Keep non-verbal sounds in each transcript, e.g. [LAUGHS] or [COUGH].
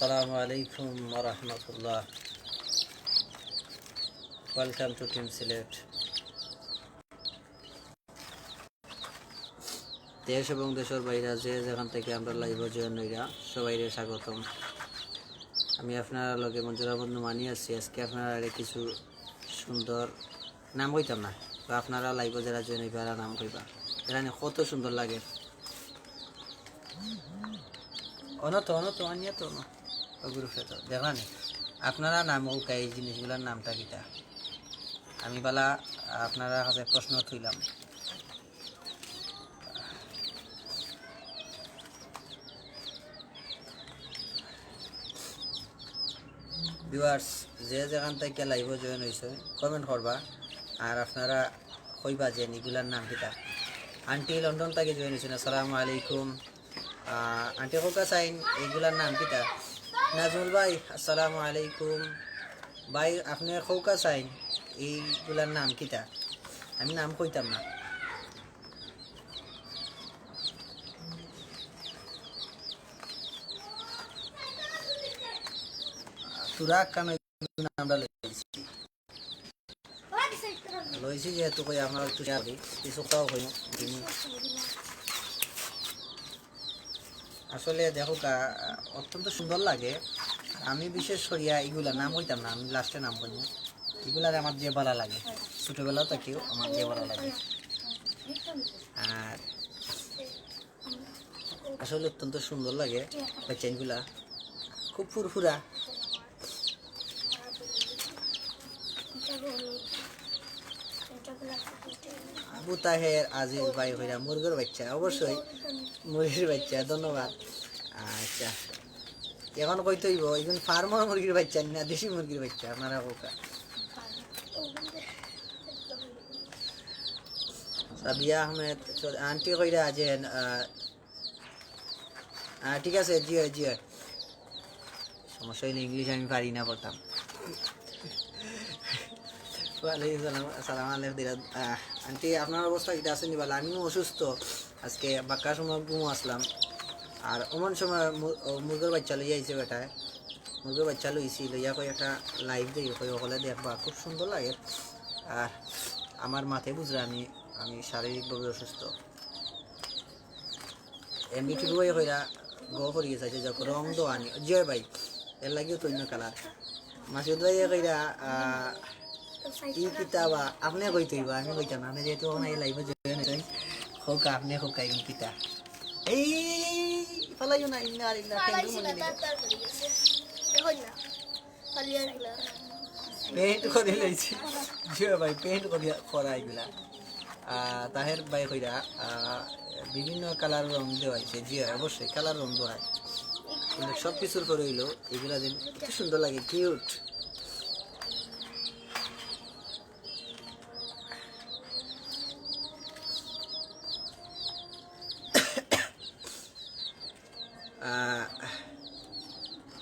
আসসালামু আলাইকুম রহমতুল্লাহ ওয়েলকাম টু টিম সিলেট দেশ এবং দেশের বাইরে যে যেখান থেকে আমরা লাইভ জয়েন হইরা, সবাইরে স্বাগতম। আমি আপনার লগে মঞ্জুরা বন্ধু মানি আছি। আজকে আপনারা কিছু সুন্দর নাম কইতাম না তো আপনারা লাইভ যারা জয়েন হইবা নাম কইবা। এরা কত সুন্দর লাগে। অনত অনত আনিয়া তো গ্রুপে তো দেখলাম আপনারা নাম উকা এই জিনিসগুলোর নামটা কিটা? আমি বালা আপনারা কাছে প্রশ্ন থইলাম ভিউয়ার্স যে যেখান থেকে লাইভ জয়েন হয়েছে কমেন্ট করবা। আর আপনারা কইবা যে এগুলার নাম কিটা। আন্টি লন্ডন থেকে জয়েন হয়েছেন আসসালামু আলাইকুম। আহ, আন্টি কোকা সাইন এইগুলার নাম কিটা? নাজমুল ভাই, আসসালামু আলাইকুম। ভাই, আপনি খৌকা সাইন, এইগুলার নাম কিটা আমি নাম কইতাম না। তোরা কান নামটা লইছি। যেহেতু কই আপনার একটু কিছু খাওয়া কই দিনি। আসলে দেখো অত্যন্ত সুন্দর লাগে। আমি বিশেষ করিয়া এগুলা নাম হইতাম না, আমি লাস্টে নাম কইব। এগুলার আমার যে ভালো লাগে। ছোটবেলা থেকেও আমার যে ভালো লাগে। আর আসলে অত্যন্ত সুন্দর লাগে বাচ্চাগুলা খুব ফুরফুরা। আবু তাহের, আজিজ ভাই হইরা মুরগের বাচ্চা, অবশ্যই মুরগির বাচ্চা, ধন্যবাদ। আচ্ছা এখন কইতে হইব এখন ফার্মার মুরগির বাচ্চা না দেশি মুরগির বাচ্চা? আপনারা কোকা? সাবিয়া আহমেদ আন্টি কইরা আছেন ঠিক আছে, জি জি সমস্যা হইলে ইংলিশ আমি পারি না করতাম আন্টি, আপনার অবস্থা কিটা আছে নিবালা আমিও অসুস্থ। আজকে বাক্কার সময় ঘুমো আসলাম। আর অমন সময় মুরগের বাচ্চা লইয়া আইছে বেটায়। মুরগের বাচ্চা লইছি, লইয়া কই একটা লাইভ দিই কই ওখানে দেখবা, খুব সুন্দর লাগে। আর আমার মাথায় বুঝলে আমি আমি শারীরিকভাবে অসুস্থ। এমনি ঠিক হয়ে কইরা গো করিয়ে চাইছে যখন রং দো আনি জয় ভাই, এর লাগিও তো অন্য কালার। মাসুদ ভাই কইরা ই কিতাবা আপনি কই তৈবা? আমি কইতাম আমি যেহেতু ওখানে লাইভ জয়েন হই হোক আপনি হোক কিতা এই ফালাইও না ইন্না আর ইন্না কেন মনে পেন্ট করে লইছি। জিও ভাই পেন্ট করে করা এগুলা। তাহের ভাই কইরা বিভিন্ন কালার রং দেওয়া হয়েছে জি হয়, অবশ্যই কালার রং দেওয়া হয়। সব কিছুর করে হইল এগুলা যেন কি সুন্দর লাগে কিউট।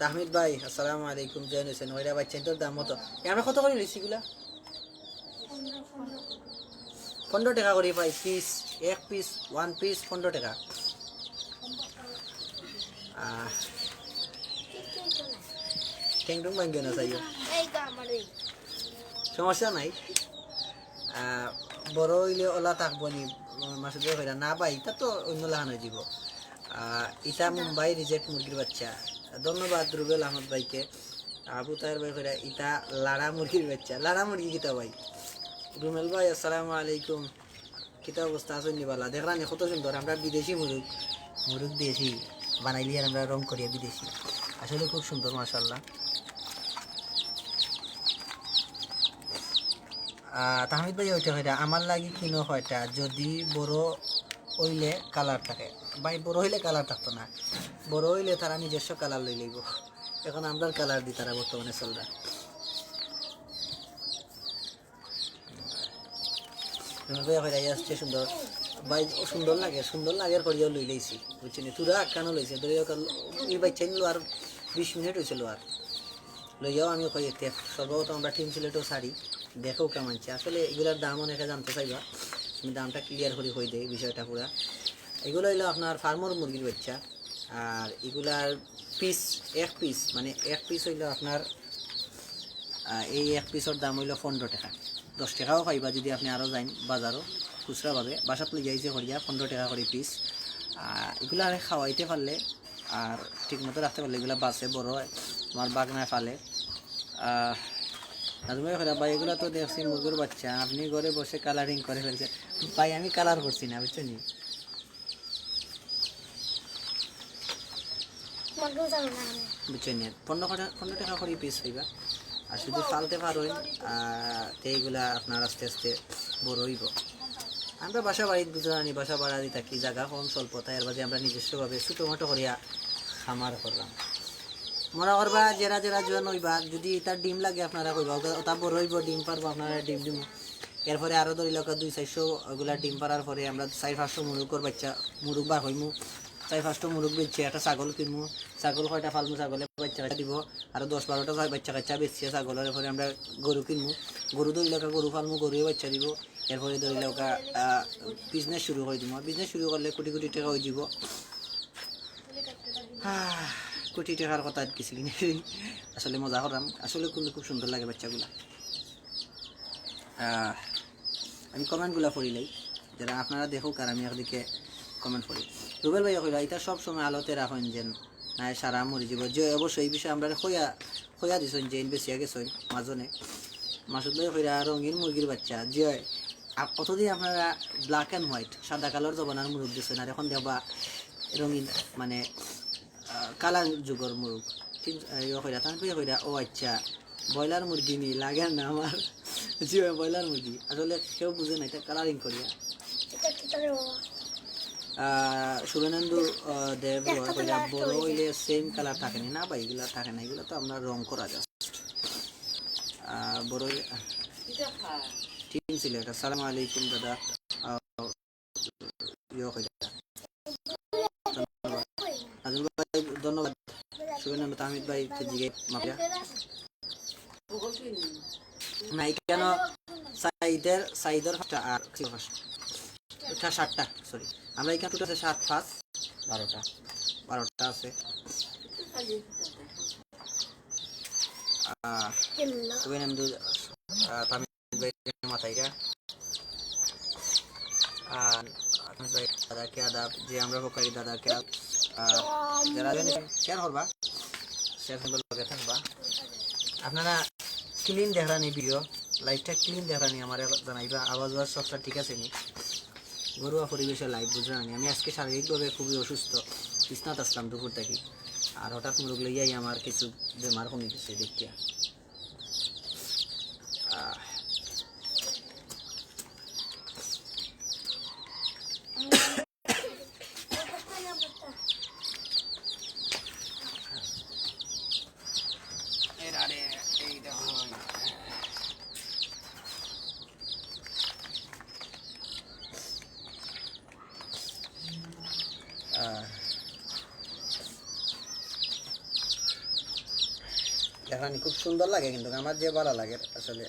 তাহমিদ ভাই আসসালামু আলাইকুম জয়েন হয়েছেন ওইরা বাচ্চা তোর দাম মতো। আমরা কত করে নিচ্ছি এগুলা? পনেরো টাকা করে পাই পিস এক পিস ওয়ান পিস পনেরো টাকা। ঠেংটুং ভাঙ্গিও না চাইও সমস্যা নাই। বড় হইলে ওলা থাকব নি ভাই কইরা, না ভাই তা তো অন্য লাহান হয়ে যাব ইটা মুম্বাই রিজেক্ট মুরগির বাচ্চা। ধন্যবাদ রুবেল আহমদ ভাইকে। আবু তাহের ভাই কইরা ইটা লাড়া মুরগির বাচ্চা। লাড়া মুরগি কিতা ভাই? রুমেল ভাই আসসালামু আলাইকুম। কিতা অবস্থা আছেন নিবালা দেখলাম কত সুন্দর আমরা বিদেশি মুরুগ। মুরুগ দেশি বানাইলি আর আমরা রং করিয়া বিদেশি। আসলে খুব সুন্দর মাশাল্লাহ আহ, তাহমিদ ভাই ওইটা হইটা আমার লাগি কিনো হয়টা যদি বড় হইলে কালার থাকে। ভাই, বড় হইলে কালার থাকতো না। বড় হইলে তারা নিজস্ব কালার লই লইব। এখন আমরা কালার দিই তারা বর্তমানে চলরা আসছে সুন্দর। ভাই সুন্দর লাগে সুন্দর লাগে করিয়াও লই লইছি, বুঝছেন তুরা আটকানো লইছে এই বাচ্চা নিলো আর বিশ মিনিট হয়েছিল আর লইয়াও আমি কই সর্বত আমরা টিম সিলেটও শাড়ি দেখো কেমন আছে আসলে এগুলার দাম অনেকে জানতে চাইবা। আমি দামটা ক্লিয়ার করে হয়ে দেয় বিষয়টা পুরা। এগুলো হইল আপনার ফার্মর মুরগির বাচ্চা, আর এগুলার পিস এক পিস মানে এক পিস হইল আপনার এই এক পিসের দাম হইল পনেরো টাকা। দশ টাকাও পাইবা যদি আপনি আরও যাইন বাজারও খুচরাভাবে বাসাত লই যাইছে করিয়া পনেরো টাকা করে পিস এগুলো আর খাওয়াইতে পারলে, আর ঠিকমতো রাখতে পারলে, এগুলো বাসে বড় আমার বাগনায় ফালে। ভাই এগুলো তো দেখছি মুরগুর বাচ্চা আপনি ঘরে বসে কালারিং করে ফেলছে। ভাই আমি কালার করছি না বুঝছেন বুঝছেন পনেরো টাকা পনেরো টাকা করে পিস হইবা। আর শুধু ফালতে পারোই এইগুলা আপনার আস্তে আস্তে বড় হইব। আমরা বাসা বাড়িতে গুজরানি বাসা বাড়াতে থাকি জায়গা কম স্বল্প তাই এর বাদে আমরা নিজস্বভাবে ছোটো মোটো করিয়া খামার করলাম। মনে করবা জেরা জেরা জোয়ান হইবা যদি তার ডিম লাগে আপনারা কইবা ওটা- বড় ডিম পারব আপনারা ডিম ডিম এরপরে আরও ধরি লোক দুই চারশো ওগুলা ডিম পারার পরে আমরা চার পাঁচশো মুরুগর বাচ্চা মুরুগ বার হইমু। চার পাঁচটা মুরুগ বেচছে একটা ছাগল কিনমু। ছাগল কয়টা ফালমু ছাগলে বাচ্চা কাচ্চা দিব। আরও দশ বারোটা বাচ্চা কাচ্চা বেচছে ছাগলের পরে আমরা গরু কিনমু। গরু ধরি লোক গরু ফালমু গরুয়ে বাচ্চা দিব। এরপরে ধরি লোক বিজনেস শুরু করে দিব বিজনেস শুরু করলে কোটি কোটি টাকা হয়ে যাব আহ, কোটি টাকার কথা কিছু কিনে আসলে মজা করাম। আসলে কিন্তু খুব সুন্দর লাগে বাচ্চাগুলা। আমি কমেন্টগুলো পড়িলাই যারা আপনারা দেখুক আর আমি একদিকে কমেন্ট করি রুবেল ভাই কইলা এটা সব সময় আলোতে রাখেন যেন না সারা মরি যাব। যে অবশ্যই এই বিষয়ে আমরা খোয়া খোয়া দিছেন যে বেশিয়া গেছেন মাজনে। মাসুদ ভাই কইরা রঙিন মুরগির বাচ্চা। যে কতদিন আপনারা ব্ল্যাক অ্যান্ড হোয়াইট সাদা কালার জবানার মুরগ দিচ্ছেন আর এখন দেখবা রঙিন মানে কালার যুগর মুরগ ইয়ে কইরা তান কইরা ও আচ্ছা ব্রয়লার মুরগি নি লাগে না আমার। জি ব্রয়লার মুরগি। আসলে কেউ বুঝে না এটা কালারিং করিয়া। এটা কি তোর বাবা? আহ, শুভেন্দু আহ, দেব কইরা বড় হইলে সেম কালার থাকে না। না ভাই এগুলা থাকে না। এগুলো তো আমরা রং করা যায়। বড় হইলে- ঠিক ছিল এটা। সালাম আলাইকুম দাদা। ইয়ে শুভেন্দু তাহমিদ ভাই জিগে মাপিয়া না কেন সাইদের সাইদের আর ওটা সাতটা সরি আমরা এখানে টোটাল সাত পাঁচ, বারোটা। বারোটা আছে। ভাই মাথায় দাদাকে আদাব, যে আমরা হোকারি দাদাকে যারা শেয়ার করবা আপনারা ক্লিন দেখানি ভিডিও লাইভটা ক্লিন দেখানি আমার জানাইবা। আওয়াজ আওয়াজ সবটা ঠিক আছে নি? ঘরোয়া পরিবেশে লাইভ বুঝে আনি। আমি আজকে শারীরিকভাবে খুবই অসুস্থ বিছনাথ আসলাম দুপুর থেকে। আর হঠাৎ মুরগ লইয়াই আমার কিছু বেমার কমে গেছে দেখিয়া আহ, এই দেখুন আহ, দেখানি খুব সুন্দর লাগে কিন্তু আমার যে ভালো লাগে আসলে।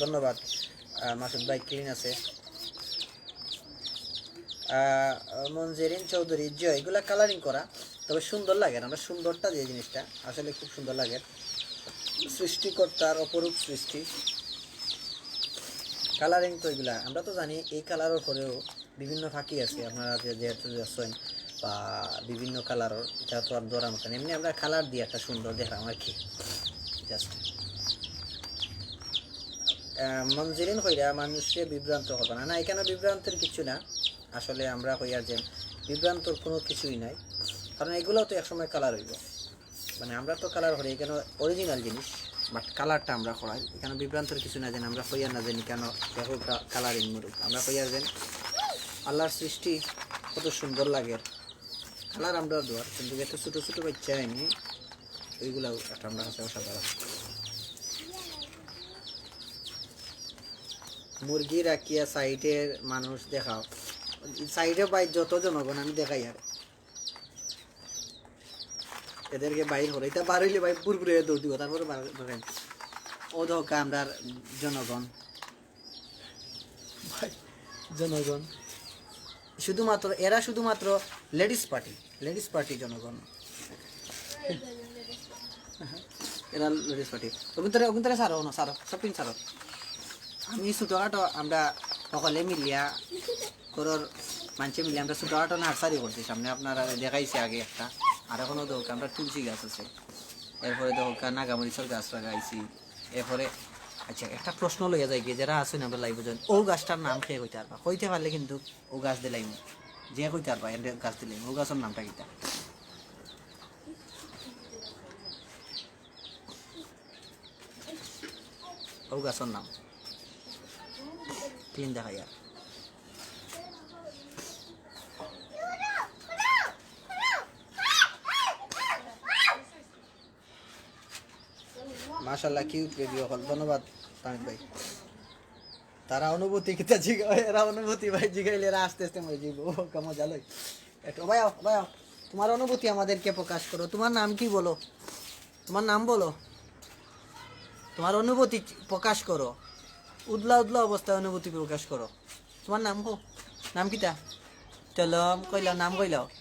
ধন্যবাদ। মাসুদ ভাই ক্লিন আছে। আহ, মনজেরিন চৌধুরী জয় এগুলা কালারিং করা তবে সুন্দর লাগে আমরা সুন্দরটা যে জিনিসটা আসলে খুব সুন্দর লাগে। সৃষ্টিকর্তার অপরূপ সৃষ্টি। কালারিং তো এগুলা আমরা তো জানি এই কালারের পরেও বিভিন্ন ফাঁকি আছে। আপনারা যে যেহেতু আছেন বা বিভিন্ন কালারের এটা তো আর ধরার মতন এমনি আমরা কালার দিয়ে একটা সুন্দর দেখলাম আর কি। জাস্ট মঞ্জিরিন কইরা মানুষকে বিভ্রান্ত হবে না। না, এখানে বিভ্রান্তের কিছু না। আসলে আমরা কইয়া যে বিভ্রান্তর কোনো কিছুই নাই। কারণ এগুলোও তো একসময় কালার হইব। মানে আমরা তো কালার করি, এখানে অরিজিনাল জিনিস বাট কালারটা আমরা করাই। এখানে বিভ্রান্তর কিছু না জানি আমরা হইয়া না জানি কেন কালারিং মুরুক আমরা কইয়া যেন আল্লাহর সৃষ্টি কত সুন্দর লাগে। কালার আমরা দোয়ার, কিন্তু এত ছোটো ছোটো বাচ্চা হয়নি। ওইগুলো একটা আমরা কাছে অসাধারণ মুরগি রাখিয়া সাইডের মানুষ দেখাও। সাইডে বাই যত জনগণ, আমি দেখাই আর। এদেরকে বাইর হলো। এটা বার হইলে ভাই পুরপুরে দৌড় দিব, তারপরে ধরেন। ও ধোকা আমরা জনগণ জনগণ। শুধুমাত্র, এরা শুধুমাত্র লেডিস পার্টি লেডিস পার্টি জনগণ। এরা লেডিস পার্টি। অগুন্তরে অগুন্তরে সারো, না, সারো সপিং সারো। আমি ছোটোখাটো আমরা সকলে মিলিয়া ঘরের মানুষে মিলিয়ে আমরা ছোটোখাটো নার্সারি করছি। সামনে আপনারা দেখাইছে আগে একটা, আর এখনও দরকার আমরা তুলসী গাছ আছে। এরপরে দরকার নাগামরিচের গাছ লাগাইছি। এরপরে আচ্ছা একটা প্রশ্ন লইয়া যায় কি, যারা আছেন আমরা লাইব জন, ও গাছটার নাম খেয়ে কইতে পারবা? কইতে পারলে কিন্তু ও গাছ দিলাইম যে কইতে পারবা, এর গাছ দিলাইম ও গাছের নামটা কিটা? ও গাছের নাম। তিন দেখা যায় মাশাল্লাহ কিউট বেবি ধন্যবাদ। তামিদ ভাই তারা অনুভূতি কিতা জিগায় এরা অনুভূতি ভাই জিগাইলে এরা আস্তে আস্তে মরে যাইব। কেমন জালোই একটু ভাই ভাই। তোমার অনুভূতি আমাদেরকে প্রকাশ করো। তোমার নাম কি বলো? তোমার নাম বলো। তোমার অনুভূতি প্রকাশ করো। উদলা উদলা অবস্থায় অনুভূতি প্রকাশ করো। তোমার নাম কো নাম কিতা চলম কইলাও নাম কইলাও। [LAUGHS]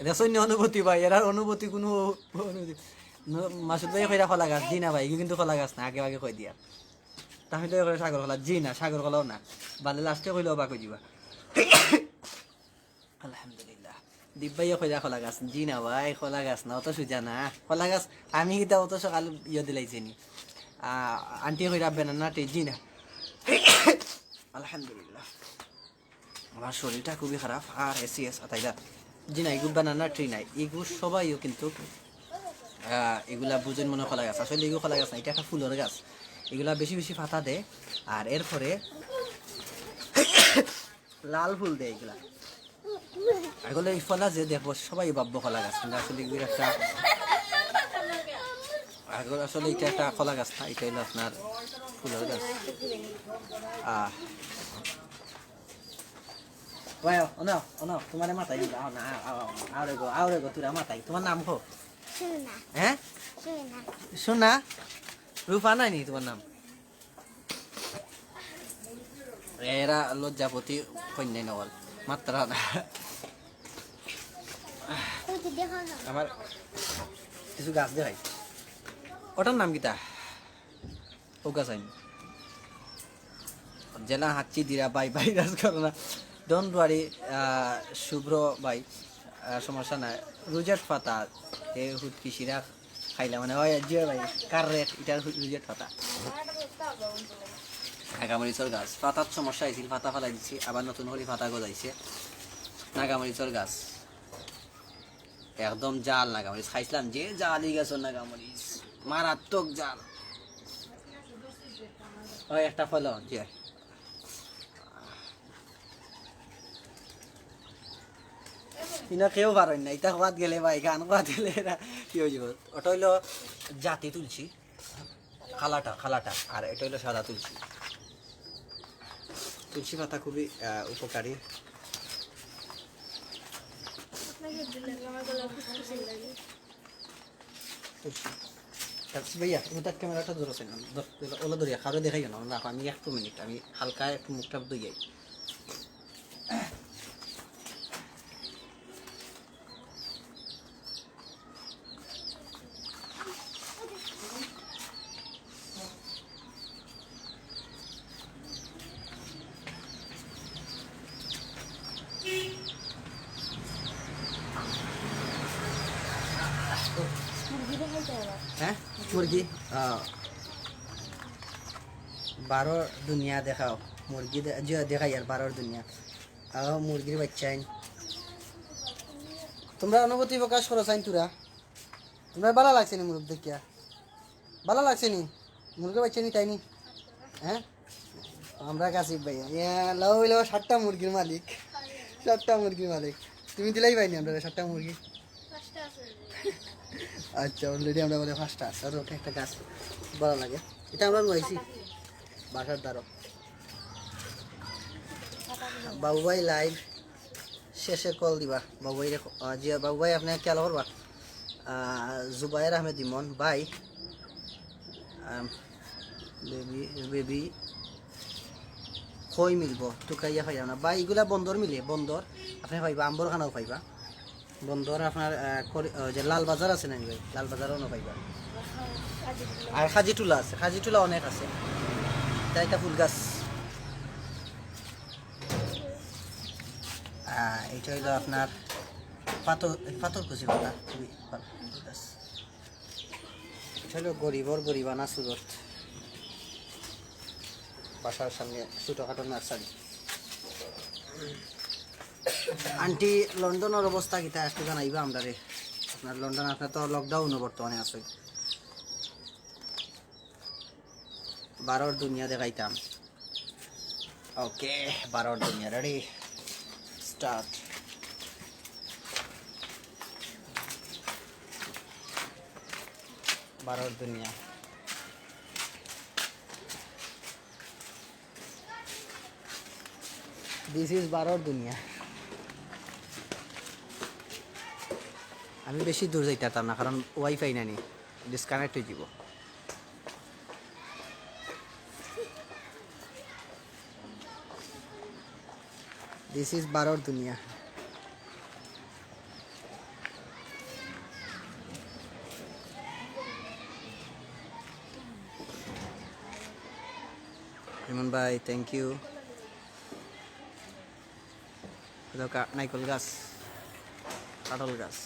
এটা সৈন্য অনুভূতি ভাই। এরার অনুভূতি কোনো অনুভূতি মাসুদ ভাই কইরা খোলা গাছ, জি না ভাই কিন্তু খোলা গাছ না, আগে আগে কই দিয়া। তাহলে কই সাগর খোলা, জি না সাগর খোলাও না। বালে লাস্টে কইলেও বা কই [COUGHS] দিবা আলহামদুলিল্লাহ। দীপ ভাইয়া কইরা খোলা গাছ, জি না ভাই, খোলা গাছ না, অত সুজা না। খোলা গাছ, আমি কিতা অত সকাল ইয়ে দিলাইছি নি? আন্টি কইরা বেনানা টে জি না। [COUGHS] আলহামদুলিল্লাহ। আমার শরীরটা খুবই খারাপ আর এসি এস তাইলা জি না এগুলো বানানা ট্রি নাই। এগুলো সবাইও কিন্তু এগুলা বুঝেন মনে কলা গাছ আসলে এগুলো কলা গাছ না এটা একটা ফুলের গাছ এগুলা বেশি বেশি পাতা দেয় আর এরপরে লাল ফুল দেয় এগুলা এগুলো এই ফলা যে দেখব সবাই ভাববো কলা গাছ কিন্তু আসলে এগুলো একটা এগুলো আসলে এটা একটা কলা গাছ না এটা হলো আপনার ফুলের গাছ আহ no, o no, তোমার মাথায় দিবা না আরে গো আরে গো তুই মাথায় তোমার নাম কো হ্যাঁ শোনা। রূপা নাই নি তোমার নাম? এরা লজ্জাপতি কন্যাই নগল মাত্র না। আমার কিছু গাছ দেখাই। ওটার নাম কিতা? ও গাছ আইন জেলা হাঁচি দিরা বাই বাই গাছ করো না ডোন্ট শুভ্র বাই। সমস্যা নাই। রুজেট পাতা এ হুত পিসিরা খাইলা মানে? ওই জিও ভাই কার রেট এটা পাতা নাগামরিচর গাছ। পাতার সমস্যা হয়েছিল পাতা ফেলাই দিছি। আবার নতুন করে পাতা গজাইছে। নাগামরিচর গাছ। একদম জাল নাগামরিচ খাইছিলাম যে জালই গেছ নাগামরিচ মারাত্মক জাল। ওই একটা ফল যে। ইনা কেউ পারেন না ইটা কোয়াত গেলে বা গান কোয়াত গেলে কি হয়ে ওটা হইল জাতি তুলছি, খালাটা খালাটা, আর এটা হইল সাদা তুলসী তুলসী পাতা খুবই উপকারী। ভাইয়া ওটার ক্যামেরাটা ধরেছে না ওলা ধরিয়া কারও দেখাই না আমি একটু মিনিট, আমি হালকা একটু মুখটা দইয়াই মুরগি দেখাই যাবে হ্যাঁ মুরগি বারো দুনিয়া দেখাও। মুরগি দেখাই আর বারোর দুনিয়া। আহ মুরগির বাচ্চা আইন। তোমরা অনুভূতি প্রকাশ করো চাইন তোরা। তোমরা ভালো লাগছে নি মুরগ দেখিয়া? ভালো লাগছে নি? মুরগির বাচ্চা নি তাই নি? হ্যাঁ? আমরা কাশিপ ভাইয়া। ইয়া লাও সাতটা মুরগির মালিক। সাতটা মুরগির মালিক। তুমি দিলাই পাইনি আমরা সাতটা মুরগি। আচ্ছা অলরেডি আমরা বলে ফার্স্ট আছে আর ওটা একটা গাছ ভালো লাগে। এটা আমরা রয়েছি বাসার দ্বারা বাবু ভাই লাইভ শেষে কল দিবা। বাবু ভাই জি বাবু ভাই আপনি খেয়াল করবা? জুবাইর আহমেদ ইমন, ভাই। Baby baby. খই মিলব? টুকাইয়া খাইয়া না। বা এগুলা বন্দর মিলে, বন্দর। আপনি পাইবা আম্বর খানাও পাইবা। বন্দর আপনার যে লাল বাজার আছে না ভাই? লাল বাজারও পাইবা আর খাজিটুলা আছে। খাজিটুলা অনেক আছে। এটা একটা ফুল গাছ। এটা হইল আপনার পাথর পাথর কুচি কথা খুবই ফুল গাছ। এটা হলো গরিবর গরিবানা সুরত। বাসার সামনে ছোটোখাটো নার্সারি। আন্টি, লন্ডনের অবস্থা কিতা? একটু জানাইবা আমরা রে আপনার লন্ডন, আপনার তো লকডাউনও বর্তমানে আছে। বারোর দুনিয়া দেখাইতাম। ওকে বারোর দুনিয়া রেডি স্টার্ট বারোর দুনিয়া। দিস ইজ বারোর দুনিয়া। আমি বেশি দূর যাইতাম না, কারণ ওয়াইফাই নানি ডিসকানেক্ট হয়ে যাব দিস ইজ বারোর দুনিয়া ইমন ভাই থ্যাংক ইউ নাইকল গাছ কাটল গাছ।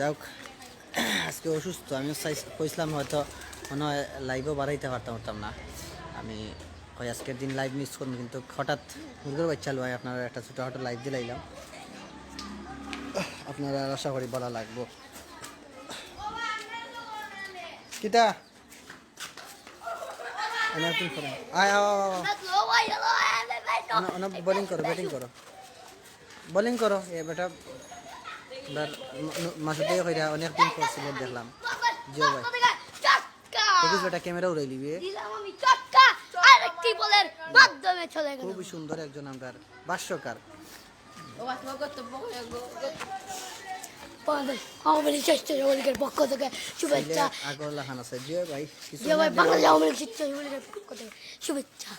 যাওক [CLEARS THROAT] আজকে অসুস্থ আমি কইছিলাম হয়তো মনে হয় লাইভও বাড়াইতে পারতাম পারতাম না। আমি ওই আজকের দিন লাইভ মিস করব কিন্তু হঠাৎ মুরগির বাচ্চা লয় আপনারা একটা ছোটোখাটো লাইভ দিলাইলাম। [CLEARS THROAT] আপনারা আশা করি বলা লাগবো। আও বোলিং করো ব্যাটিং করো। বোলিং করো এ বেটা এবার মাসুদ অনেক দিন পর সিলেট দেখলাম। জিও ভাই। দেখিস বেটা ক্যামেরা উড়াই লিবি খুবই সুন্দর একজন আমরার ভাষ্যকার। পক্ষ থেকে শুভেচ্ছা। শুভেচ্ছা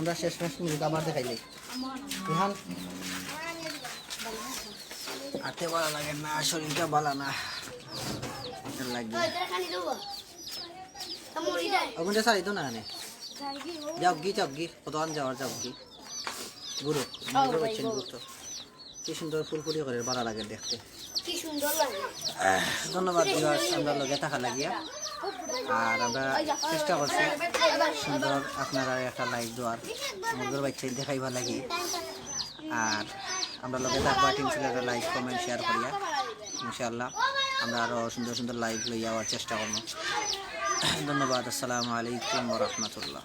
আমরা শেষ মুরগি আবার দেখাইলাই। ইহান। হাতে ভালো লাগে না শরীরটা ভালো না। লাগে। ওখানটা সারি তো না আনে যাও গি যাও গি। কতক্ষণ যাওয়ার যাও গি। গুরু কি সুন্দর ফুলফুলি করে ভালো লাগে দেখতে। কি সুন্দর লাগে। ধন্যবাদ আমরা লগে থাকা লাগিয়া। আর আমরা চেষ্টা করছি সুন্দর আপনারা একটা লাইক দেওয়ার। মুরগের বাচ্চা দেখাইবার লাগে। আর আমরা লগে থাকবা একটা লাইক কমেন্ট শেয়ার করিয়া। ইনশাআল্লাহ আমরা আরও সুন্দর সুন্দর লাইভ লইয়া চেষ্টা করব। ধন্যবাদ, আসসালামু আলাইকুম রহমতুল্লাহ।